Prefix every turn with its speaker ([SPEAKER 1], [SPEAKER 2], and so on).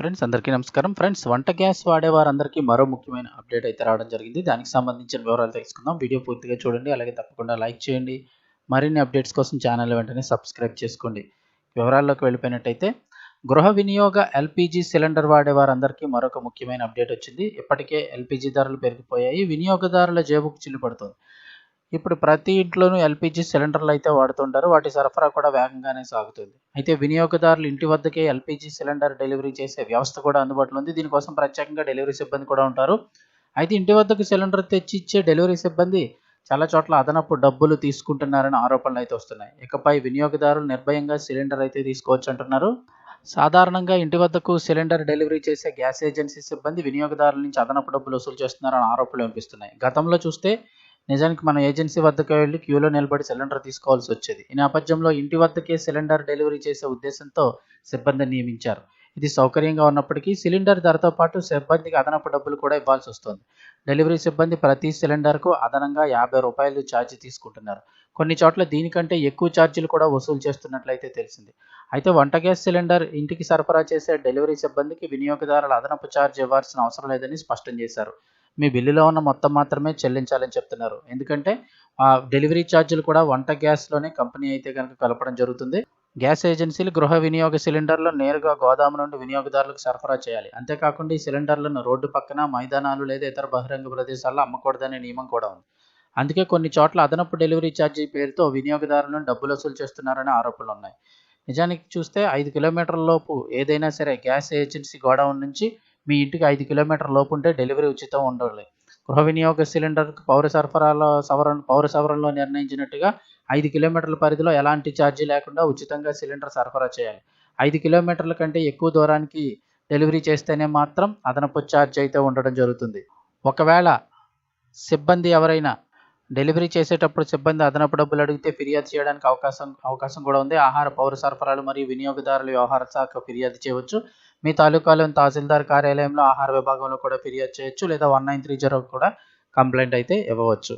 [SPEAKER 1] Friends అందరికీ నమస్కారం. Friends వంట గ్యాస్ వాడే వారందరికీ మరో ముఖ్యమైన అప్డేట్ అయితే రావడం జరిగింది. దానికి సంబంధించిన వివరాలు తెలుసుకుందాం. వీడియో పూర్తిగా చూడండి. అలాగే తప్పకుండా లైక్ చేయండి. మరిన్ని అప్డేట్స్ కోసం ఛానల్ వెంటనే సబ్స్క్రైబ్ చేసుకోండి. వివరాల్లోకి వెళ్ళిపోయినట్టయితే గృహ వినియోగ ఎల్పిజి సిలిండర్ వాడే వారందరికీ మరొక ముఖ్యమైన అప్డేట్ వచ్చింది. ఇప్పటికే ఎల్పిజి ధరలు పెరిగిపోయాయి. వినియోగదారుల జేబుకు చిల్లుపడుతుంది ఇప్పుడు ప్రతి ఇంట్లోనూ ఎల్పిజి సిలిండర్లు అయితే వాడుతుంటారు. వాటి సరఫరా కూడా వేగంగానే సాగుతుంది. అయితే వినియోగదారులు ఇంటి వద్దకే ఎల్పిజి సిలిండర్ డెలివరీ చేసే వ్యవస్థ కూడా అందుబాటులో ఉంది. దీనికోసం ప్రత్యేకంగా డెలివరీ సిబ్బంది కూడా ఉంటారు. అయితే ఇంటి వద్దకు సిలిండర్ తెచ్చి ఇచ్చే డెలివరీ సిబ్బంది చాలా చోట్ల అదనపు డబ్బులు తీసుకుంటున్నారని ఆరోపణలు అయితే వస్తున్నాయి. ఇకపై వినియోగదారులు నిర్భయంగా సిలిండర్ అయితే తీసుకోవచ్చు అంటున్నారు. సాధారణంగా ఇంటి వద్దకు సిలిండర్ డెలివరీ చేసే గ్యాస్ ఏజెన్సీ సిబ్బంది వినియోగదారుల నుంచి అదనపు డబ్బులు వసూలు చేస్తున్నారని ఆరోపణలు వినిపిస్తున్నాయి. గతంలో చూస్తే నిజానికి మన ఏజెన్సీ వద్దకు వెళ్ళి క్యూలో నిలబడి సిలిండర్ తీసుకోవాల్సి వచ్చేది. ఈ నేపథ్యంలో ఇంటి వద్దకే సిలిండర్ డెలివరీ చేసే ఉద్దేశంతో సిబ్బందిని నియమించారు. ఇది సౌకర్యంగా ఉన్నప్పటికీ సిలిండర్ ధరతో పాటు సిబ్బందికి అదనపు డబ్బులు కూడా ఇవ్వాల్సి వస్తుంది. డెలివరీ సిబ్బంది ప్రతి సిలిండర్కు అదనంగా యాభై రూపాయలు ఛార్జ్ తీసుకుంటున్నారు. కొన్ని చోట్ల దీనికంటే ఎక్కువ ఛార్జీలు కూడా వసూలు చేస్తున్నట్లయితే తెలిసింది. అయితే వంట గ్యాస్ సిలిండర్ ఇంటికి సరఫరా చేసే డెలివరీ సిబ్బందికి వినియోగదారుల అదనపు ఛార్జ్ ఇవ్వాల్సిన అవసరం లేదని స్పష్టం చేశారు. మీ బిల్లులో ఉన్న మొత్తం మాత్రమే చెల్లించాలని చెప్తున్నారు. ఎందుకంటే ఆ డెలివరీ ఛార్జీలు కూడా వంట గ్యాస్లోనే కంపెనీ అయితే కనుక కలపడం జరుగుతుంది. గ్యాస్ ఏజెన్సీలు గృహ వినియోగ సిలిండర్లు నేరుగా గోదాము నుండి వినియోగదారులకు సరఫరా చేయాలి. అంతేకాకుండా ఈ సిలిండర్లను రోడ్డు పక్కన మైదానాలు లేదా ఇతర బహిరంగ ప్రదేశాల్లో అమ్మకూడదనే నియమం కూడా ఉంది. అందుకే కొన్ని చోట్ల అదనపు డెలివరీ ఛార్జీ పేరుతో వినియోగదారులను డబ్బులు వసూలు చేస్తున్నారనే ఆరోపణలు ఉన్నాయి. నిజానికి చూస్తే ఐదు కిలోమీటర్ల లోపు ఏదైనా సరే గ్యాస్ ఏజెన్సీ గోడౌన్ నుంచి మీ ఇంటికి ఐదు కిలోమీటర్ లోపు ఉంటే డెలివరీ ఉచితం ఉండాలి. గృహ వినియోగ సిలిండర్ పౌర సరఫరాలో సవరణ పౌర సవరణలో నిర్ణయించినట్టుగా ఐదు కిలోమీటర్ల పరిధిలో ఎలాంటి ఛార్జీ లేకుండా ఉచితంగా సిలిండర్ సరఫరా చేయాలి. ఐదు కిలోమీటర్ల కంటే ఎక్కువ దూరానికి డెలివరీ చేస్తేనే మాత్రం అదనపు ఛార్జ్ అయితే ఉండడం జరుగుతుంది. ఒకవేళ సిబ్బంది ఎవరైనా డెలివరీ చేసేటప్పుడు సిబ్బంది అదనపు డబ్బులు అడిగితే ఫిర్యాదు చేయడానికి అవకాశం అవకాశం కూడా ఉంది. ఆహార పౌర సరఫరాలు మరియు వినియోగదారుల వ్యవహార శాఖ ఫిర్యాదు చేయవచ్చు. మీ తాలూకాలోని తహసీల్దార్ కార్యాలయంలో ఆహార విభాగంలో కూడా ఫిర్యాదు చేయొచ్చు లేదా వన్ నైన్ త్రీ జీరో కూడా కంప్లైంట్ అయితే ఇవ్వవచ్చు.